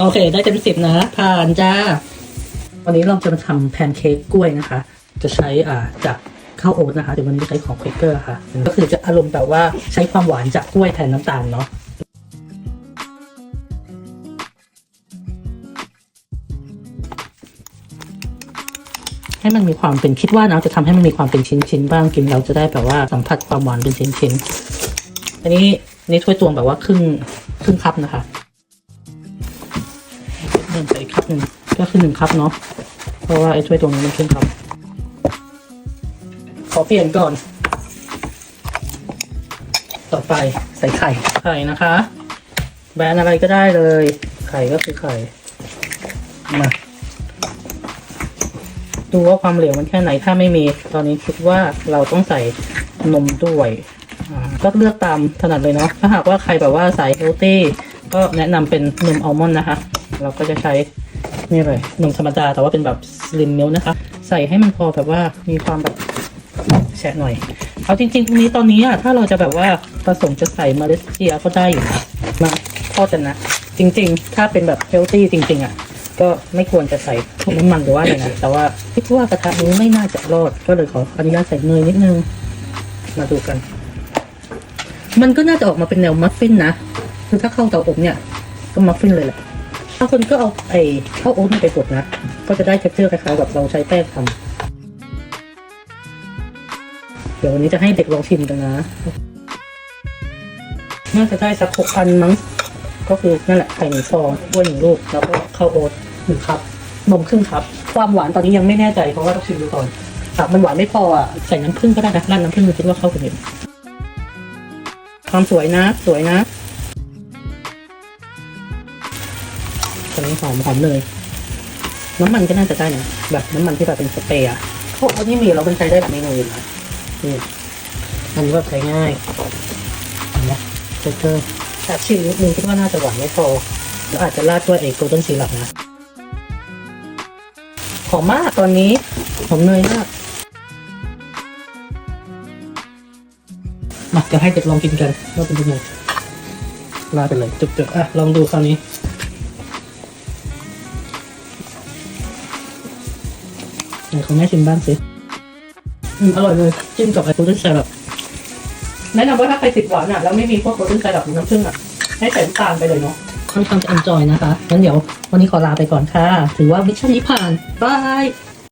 โอเค ได้เต็มสิบนะ ผ่านจ้า วันนี้เราจะมาทำแพนเค้กกล้วยนะคะ จะใช้อ่าจากข้าวโอ๊ตนะคะ เดี๋ยววันนี้จะใช้ของเควเกอร์ค่ะ ก็คือจะอารมณ์แบบว่าใช้ความหวานจากกล้วยแทนน้ำตาลเนาะให้มันมีความเป็นคิดว่านะจะทำให้มันมีความเป็นชิ้นๆบ้างกินเราจะได้แบบว่าสัมผัสความหวานเป็นชิ้นๆอันนี้นี่ถ้วยตวงแบบว่าครึ่งครึ่งคัพนะคะ พิ่มไปอีกคัพหนึ่งก็คือหนึ่งคัพเนาะเพราะว่าไอ้ถ้วยตวงนี้มันครึ่งคัพขอเปลี่ยนก่อน ต่อไปใส่ไข่ไข่นะคะ แบรนด์อะไรก็ได้เลย ไข่ก็คือไข่มาดูว่าความเหลวมันแค่ไหนถ้าไม่มี ตอนนี้คิดว่าเราต้องใส่นมด้วยก็เลือกตามถนัดเลยเนาะถ้าหากว่าใครแบบว่าสายเฮลตี้ก็แนะนำเป็นนมอัลมอนด์นะคะ เราก็จะใช้นี่เลยนมธรรมดาแต่ว่าเป็นแบบสลิมมิลนะคะ ใส่ให้มันพอแบบว่ามีความแบบแฉะหน่อย เอาจริงๆตรงนี้ตอนนี้อะถ้าเราจะแบบว่าผสมจะใส่เมล็ดเจียก็ได้อยู่นะมาโทษกันนะ จริงๆ ถ้าเป็นแบบเฮลตี้จริง ๆอะก็ไม่ควรจะใส่น้ำมันหรือว่าอะไรนะแต่ว่าคิดว่ากระทะนี้ไม่น่าจะรอด ก็เลยขออนุญาตใส่เนยนิดนึง มาดูกัน มันก็น่าจะออกมาเป็นแนวมัฟฟินนะ คือถ้าเข้าเตาอบเนี่ย ก็มัฟฟินเลยแหละ บางคนก็เอาไอ้ข้าวโอ๊ตมาไปบดนะ ก็จะได้เท็กเจอร์คล้ายๆแบบเราใช้แป้งทำเดี๋ยววันนี้จะให้เด็กลองชิมกันนะ น่าจะได้สักหกพันมั้ง ก็คือนั่นแหละไข่หนึ่งฟองกล้วยหนึ่งลูก แล้วก็ข้าวโอ๊ตหนึ่งคัพนมครึ่งคัพความหวานตอนนี้ยังไม่แน่ใจเพราะว่าต้องชิมดูก่อนหากมันหวานไม่พออะใส่น้ำผึ้งก็ได้นะร้านน้ำผึ้งคิดว่าเข้ากันดีความสวยนะ สวยนะ นี้หอมหอมเลย น้ำมันก็น่าจะได้นะแบบน้ำมันที่แบบเป็นสเปรย์อะเขาบอกว่านี่มีเราเป็นใช้ได้แบบเมนูอื่นนะนี่อันนี้แบบใช้ง่ายเห็นไหมเจอแอบชิมนิดนึงคิดว่าน่าจะหวานไม่พอแล้วอาจจะราดด้วยเอกโกลเด้นซีรัปนะหอมมากตอนนี้หอมเนยมากมาจะให้เด็กลองกินกันว่าเป็นยังไงราดไปเลยจุกๆอะลองดูคราวนี้ ไหนของแม่ชิมบ้างสิอืมอร่อยเลยจิ้มกับไอโกลเด้นซีรัปแนะนำว่าถ้าใครติดหวานอะแล้วไม่มีพวกโปรตีนไซรัปหรือน้ำผึ้งอะให้ใส่น้ำตาลไปเลยเนาะค่อนข้างจะอันจอยนะคะงั้นเดี๋ยววันนี้ขอลาไปก่อนค่ะ ถือว่ามิชชั่นนี้ผ่านบาย